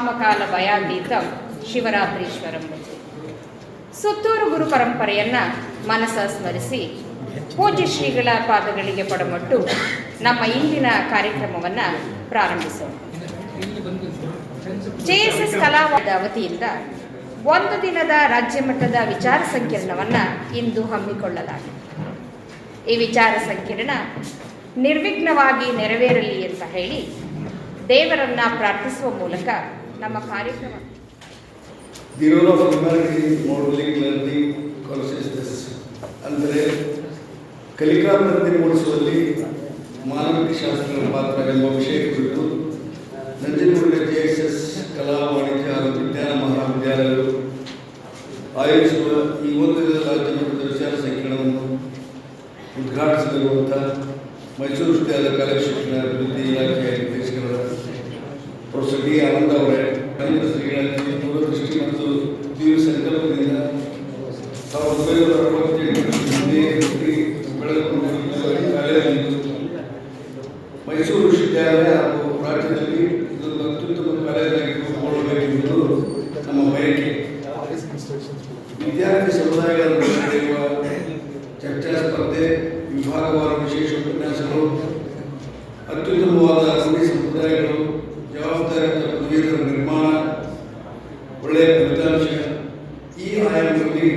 ಕಾಮಕಾಲ ಭಯಾತೀತ ಶಿವರಾತ್ರೀಶ್ವರಂ ಸುತ್ತೂರು ಗುರು ಪರಂಪರೆಯನ್ನ ಮನಸ ಸ್ಮರಿಸಿ ಪೂಜ್ಯ ಶ್ರೀಗಳ ಪಾದಗಳಿಗೆ ಪಡಮಟ್ಟು ನಮ್ಮ ಇಂದಿನ ಕಾರ್ಯಕ್ರಮವನ್ನು ಪ್ರಾರಂಭಿಸೋಣ. ಎಸ್ ಕಲಾವಾದ ವತಿಯಿಂದ ಒಂದು ದಿನದ ರಾಜ್ಯ ಮಟ್ಟದ ವಿಚಾರ ಸಂಕಿರಣವನ್ನು ಇಂದು ಹಮ್ಮಿಕೊಳ್ಳಲಾಗಿದೆ. ಈ ವಿಚಾರ ಸಂಕಿರಣ ನಿರ್ವಿಘ್ನವಾಗಿ ನೆರವೇರಲಿ ಅಂತ ಹೇಳಿ ದೇವರನ್ನ ಪ್ರಾರ್ಥಿಸುವ ಮೂಲಕ ನಮ್ಮ ಕಾರ್ಯಕ್ರಮ. Modeling learning consciousness ಅಂದರೆ ಕಲಿಕಾ ಪ್ರಜ್ಞೆ ಮೂಡಿಸುವಲ್ಲಿ ಮಾನವಿಕ ಶಾಸ್ತ್ರದ ಪಾತ್ರ ಎಂಬ ವಿಷಯ ಕುರಿತು ನಂಜನಗೂಡಿನ ಜೆ ಎಸ್ ಎಸ್ ಕಲಾ ವಾಣಿಜ್ಯ ಹಾಗೂ ವಿಜ್ಞಾನ ಮಹಾವಿದ್ಯಾಲಯಗಳು ಆಯೋಜಿಸುವ ಈ ಒಂದು ರಾಜ್ಯ ಮಟ್ಟದ ವಿಚಾರ ಸಂಕಿರಣವನ್ನು ಉದ್ಘಾಟಿಸಲಿರುವಂಥ ಮೈಸೂರು ವಿಶ್ವವಿದ್ಯಾಲಯ ಕಾಲೇಜು ಶಿಕ್ಷಣ ಅಭಿವೃದ್ಧಿ ಇಲಾಖೆಯ ನಿರ್ದೇಶಕರಾದ ಪ್ರೊಫೆಸರ್ ಡಿ ಆನಂದ್ ಅವರೇ, ಕನ್ನಡ ಶ್ರೀಗಳಲ್ಲಿ ದೂರದೃಷ್ಟಿ ಮತ್ತು ತೀವ್ರ ಸಂಕಲ್ಪದಿಂದ ಸಾವಿರದ ಒಂಬೈನೂರ ಬೆಳಕು ಕಾಲೇಜಿದ್ದು ಮೈಸೂರು ವಿಶ್ವವಿದ್ಯಾಲಯ ಹಾಗೂ ರಾಜ್ಯದಲ್ಲಿ ಇದೊಂದು ಅತ್ಯುತ್ತಮ ಕಾಲೇಜಾಗಿ ರೂಪುಗೊಳ್ಳಬೇಕೆಂಬುದು ನಮ್ಮ ಬಯಕೆ. ವಿದ್ಯಾರ್ಥಿ ಸಮುದಾಯಗಳ ನಡೆಯುವ ಚರ್ಚಾ ಸ್ಪರ್ಧೆ, ವಿಭಾಗವಾರು ವಿಶೇಷ ಈ ಆಯಾಮದಲ್ಲಿ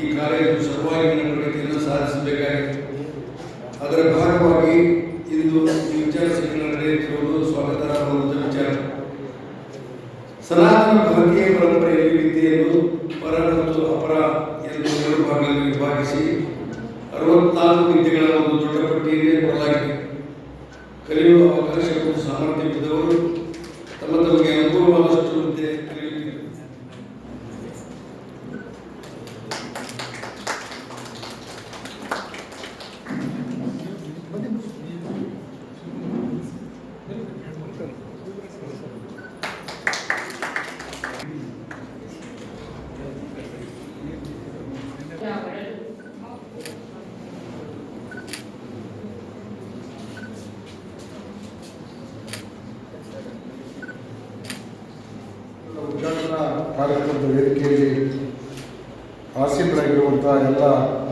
ಈ ಕಾಲೇಜು ಸರ್ವಾಂಗೀಣ ಪ್ರಗತಿಯನ್ನು ಸಾಧಿಸಬೇಕಾಗಿದೆ. ಅದರ ಭಾಗವಾಗಿ ಕಾರ್ಯಕ್ರಮದ ವೇದಿಕೆಯಲ್ಲಿ ಆಸೀನರಾಗಿರುವಂಥ ಎಲ್ಲ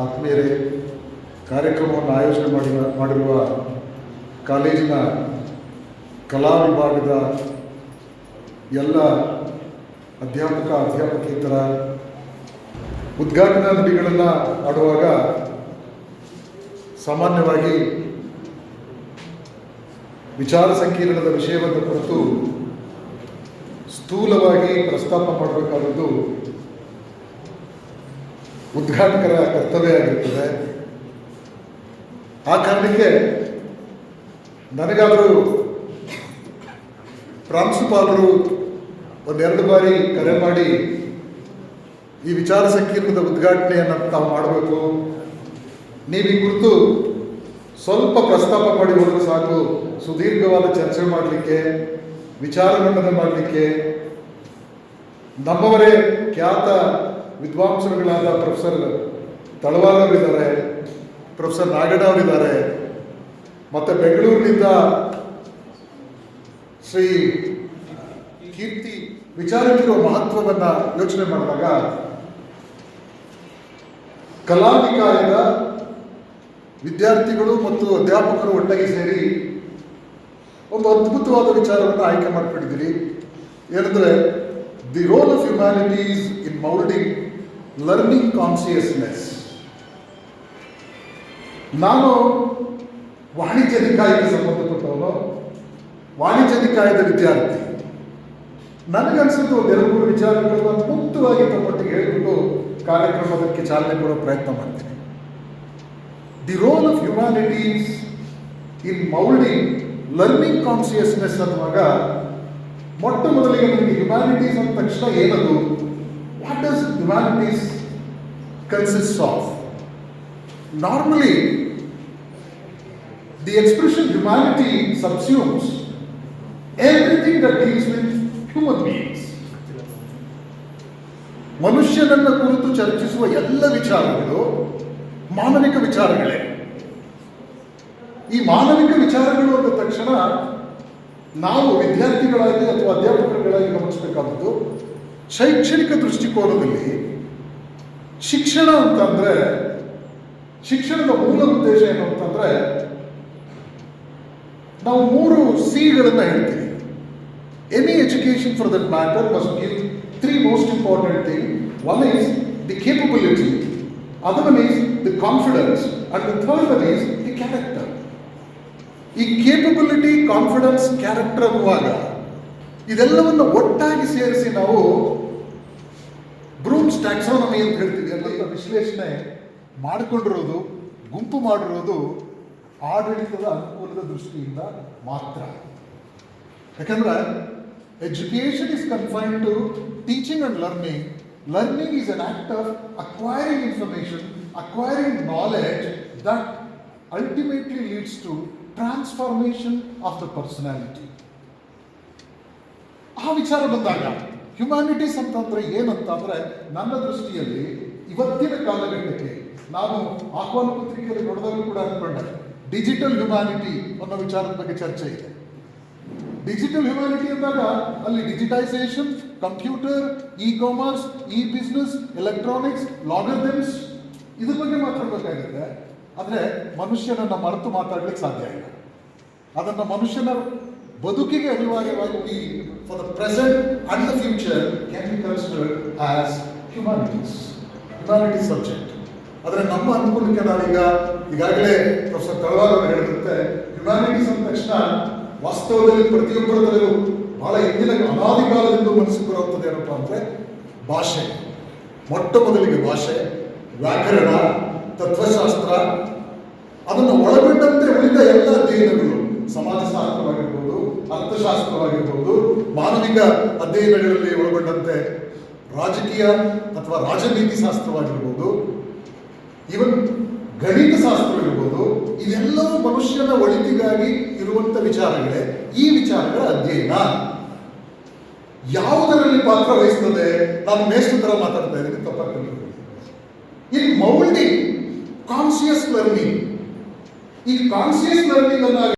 ಆತ್ಮೀಯರೇ, ಕಾರ್ಯಕ್ರಮವನ್ನು ಆಯೋಜನೆ ಮಾಡಿ ಮಾಡಿರುವ ಕಾಲೇಜಿನ ಕಲಾ ವಿಭಾಗದ ಎಲ್ಲ ಅಧ್ಯಾಪಕ, ಅಧ್ಯಾಪಕೇತರ ಉದ್ಘಾಟನಾ ನುಡಿಗಳನ್ನು ಆಡುವಾಗ ಸಾಮಾನ್ಯವಾಗಿ ವಿಚಾರ ಸಂಕಿರಣದ ವಿಷಯವನ್ನು ಕುರಿತು ಸ್ಥೂಲವಾಗಿ ಪ್ರಸ್ತಾಪ ಮಾಡಬೇಕಾದದ್ದು ಉದ್ಘಾಟಕರ ಕರ್ತವ್ಯ ಆಗಿರ್ತದೆ. ಆ ಕಾರಣಕ್ಕೆ ನನಗಾದರೂ ಪ್ರಾಂಶುಪಾಲರು ಒಂದೆರಡು ಬಾರಿ ಕರೆ ಮಾಡಿ ಈ ವಿಚಾರ ಸಂಕೀರ್ಣದ ಉದ್ಘಾಟನೆಯನ್ನು ತಾವು ಮಾಡಬೇಕು. ನೀವು ಈ ಕುರಿತು ಸ್ವಲ್ಪ ಪ್ರಸ್ತಾಪ ಮಾಡಿ ಹೋದರೆ ಸಾಕು. ಸುದೀರ್ಘವಾದ ಚರ್ಚೆ ಮಾಡಲಿಕ್ಕೆ ವಿಚಾರ ಮಂಡನೆ ಮಾಡಲಿಕ್ಕೆ ನಮ್ಮವರೇ ಖ್ಯಾತ ವಿದ್ವಾಂಸರುಗಳಾದ ಪ್ರೊಫೆಸರ್ ತಳವಾರ್ ಅವರಿದ್ದಾರೆ, ಪ್ರೊಫೆಸರ್ ನಾಗಡ ಅವರಿದ್ದಾರೆ, ಮತ್ತು ಬೆಂಗಳೂರಿನಿಂದ ಶ್ರೀ ಕೀರ್ತಿ ವಿಚಾರಕ್ಕಿರುವ ಮಹತ್ವವನ್ನು ಯೋಚನೆ ಮಾಡಿದಾಗ ಕಲಾನಿಕಾಯದ ವಿದ್ಯಾರ್ಥಿಗಳು ಮತ್ತು ಅಧ್ಯಾಪಕರು ಒಟ್ಟಾಗಿ ಸೇರಿ ಒಂದು ಅದ್ಭುತವಾದ ವಿಚಾರವನ್ನು ಆಯ್ಕೆ ಮಾಡಿಬಿಟ್ಟಿದ್ದೀರಿ ಏನಂದರೆ the role of humanities in moulding learning consciousness ನಾನು ವಾಣಿಜ್ಯ ನಿಕಾಯಕ್ಕೆ ಸಂಬಂಧಪಟ್ಟವನು ವಾಣಿಜ್ಯ ನಿಕಾಯದ ವಿದ್ಯಾರ್ಥಿ. ನನಗನ್ಸುತ್ತೆ ಒಂದು ಎರಡು ಮೂರು ವಿಚಾರಗಳನ್ನು ಮುಕ್ತವಾಗಿ ತಮ್ಮೊಟ್ಟಿಗೆ ಹೇಳಿಬಿಟ್ಟು ಕಾರ್ಯಕ್ರಮದಕ್ಕೆ ಚಾಲನೆ ಕೊಡೋ ಪ್ರಯತ್ನ ಮಾಡ್ತೀನಿ. The role of humanities in moulding learning consciousness ಅನ್ನುವಾಗ ಮೊಟ್ಟ ಮೊದಲಿಗೆ ನಮಗೆ ಹ್ಯುಮ್ಯಾನಿಟೀಸ್ ಅಂದ ತಕ್ಷಣ ಏನದು? What does humanities consist of normally the expression humanity subsumes everything that deals with human beings ಮನುಷ್ಯನನ್ನ ಕುರಿತು ಚರ್ಚಿಸುವ ಎಲ್ಲ ವಿಚಾರಗಳು ಮಾನವಿಕ ವಿಚಾರಗಳೇ. ಈ ಮಾನವಿಕ ವಿಚಾರಗಳು ಅಂದ ತಕ್ಷಣ ನಾವು ವಿದ್ಯಾರ್ಥಿಗಳಾಗಿ ಅಥವಾ ಅಧ್ಯಾಪಕರುಗಳಾಗಿ ಗಮನಿಸಬೇಕಾದದ್ದು, ಶೈಕ್ಷಣಿಕ ದೃಷ್ಟಿಕೋನದಲ್ಲಿ ಶಿಕ್ಷಣ ಅಂತಂದ್ರೆ ಶಿಕ್ಷಣದ ಮೂಲ ಉದ್ದೇಶ ಏನು ಅಂತಂದ್ರೆ ನಾವು ಮೂರು ಸಿಗಳನ್ನ ಹೇಳ್ತೀವಿ. Any education for that matter must give three most important thing one is the capability other one is the confidence and the third one is the character ಈ ಕೇಪಬಿಲಿಟಿ ಕಾನ್ಫಿಡೆನ್ಸ್ ಕ್ಯಾರೆಕ್ಟರ್ ಅನ್ನುವಾಗ ಇದೆಲ್ಲವನ್ನು ಒಟ್ಟಾಗಿ ಸೇರಿಸಿ ನಾವು ಬ್ರೂಮ್ಸ್ ಟ್ಯಾಕ್ಸಾನಮಿ ಅಂತ ಹೇಳ್ತೀವಿ. ಎಲ್ಲ ವಿಶ್ಲೇಷಣೆ ಮಾಡಿಕೊಂಡಿರೋದು, ಗುಂಪು ಮಾಡಿರೋದು ಆಡಳಿತದ ಅನುಕೂಲದ ದೃಷ್ಟಿಯಿಂದ ಮಾತ್ರ. ಯಾಕಂದ್ರೆ education is confine to teaching and learning learning is an act of acquiring information acquiring knowledge that ultimately leads to transformation of the personality ಆ ವಿಚಾರ ಬಂದಾಗ ಹ್ಯುಮ್ಯಾನಿಟೀಸ್ ಅಂತಂದ್ರೆ ಏನಂತಂದ್ರೆ ನನ್ನ ದೃಷ್ಟಿಯಲ್ಲಿ ಇವತ್ತಿನ ಕಾಲಘಟ್ಟಕ್ಕೆ ನಾನು ಆಹ್ವಾನ ಪತ್ರಿಕೆಯಲ್ಲಿ ನೋಡಿದಾಗಲೂ ಕೂಡ ಅನ್ಕೊಂಡೆ ಡಿಜಿಟಲ್ ಹ್ಯುಮ್ಯಾನಿಟಿ ಅನ್ನೋ ವಿಚಾರದ ಬಗ್ಗೆ ಚರ್ಚೆ ಇದೆ. ಡಿಜಿಟಲ್ ಹ್ಯುಮ್ಯಾನಿಟಿ ಅಂದಾಗ ಅಲ್ಲಿ digitisation computer e commerce e business electronics logger ಇದ್ರ ಬಗ್ಗೆ ಮಾತಾಡಬೇಕಾಗುತ್ತೆ ಆದರೆ ಮನುಷ್ಯನನ್ನ ಮರೆತು ಮಾತಾಡ್ಲಿಕ್ಕೆ ಸಾಧ್ಯ ಇಲ್ಲ. ಅದನ್ನು ಮನುಷ್ಯನ ಬದುಕಿಗೆ ಅನಿವಾರ್ಯವಾಗಿ for the present and the future can be considered as humanities humanity subject ಆದರೆ ನಮ್ಮ ಅನುಕೂಲಕ್ಕೆ ನಾವೀಗ ಈಗಾಗಲೇ ಪ್ರೊಫೆಸರ್ ತಳವಾರ್ ಅವರು ಹೇಳಿದಂತೆ ಅಂದ ತಕ್ಷಣ ವಾಸ್ತವದಲ್ಲಿ ಪ್ರತಿಯೊಬ್ಬರ ತಲೆಗೂ ಬಹಳ ಹಿಂದಿನ ಅನಾದಿ ಮನಸ್ಸಿಗೆ ಬರುವಂಥದ್ದು ಏನಪ್ಪ ಅಂದರೆ ಭಾಷೆ. ಮೊಟ್ಟ ಮೊದಲಿಗೆ ಭಾಷೆ, ವ್ಯಾಕರಣ ತತ್ವಶಾಸ್ತ್ರ, ಅದನ್ನು ಒಳಗೊಂಡಂತೆ ಉಳಿದ ಎಲ್ಲ ಅಧ್ಯಯನಗಳು ಸಮಾಜಶಾಸ್ತ್ರವಾಗಿರ್ಬೋದು ಅರ್ಥಶಾಸ್ತ್ರವಾಗಿರ್ಬೋದು, ಮಾನವಿಕ ಅಧ್ಯಯನಗಳಲ್ಲಿ ಒಳಗೊಂಡಂತೆ ರಾಜಕೀಯ ಅಥವಾ ರಾಜನೀತಿ ಶಾಸ್ತ್ರವಾಗಿರ್ಬೋದು ಇವನ್ ಗಣಿತ ಶಾಸ್ತ್ರ ಇರ್ಬೋದು ಇದೆಲ್ಲವೂ ಮನುಷ್ಯನ ಒಳಿತಿಗಾಗಿ ಇರುವಂತ ವಿಚಾರಗಳೇ. ಈ ವಿಚಾರಗಳ ಅಧ್ಯಯನ ಯಾವುದರಲ್ಲಿ ಪಾತ್ರ ವಹಿಸ್ತದೆ? ನಾನು ಮೇಷ್ಟ್ರ ಮಾತಾಡ್ತಾ ಇದ್ದೀನಿ ತಪ್ಪಾಗ್ತದೆ ಇಲ್ಲಿ. ಮೌಲ್ಡಿಂಗ್ ಕಾನ್ಸಿಯಸ್ ಲರ್ನಿಂಗ್ ಈ ಕಾನ್ಸಿಯಸ್ ಲರ್ನಿಂಗ್ ಅನ್ನ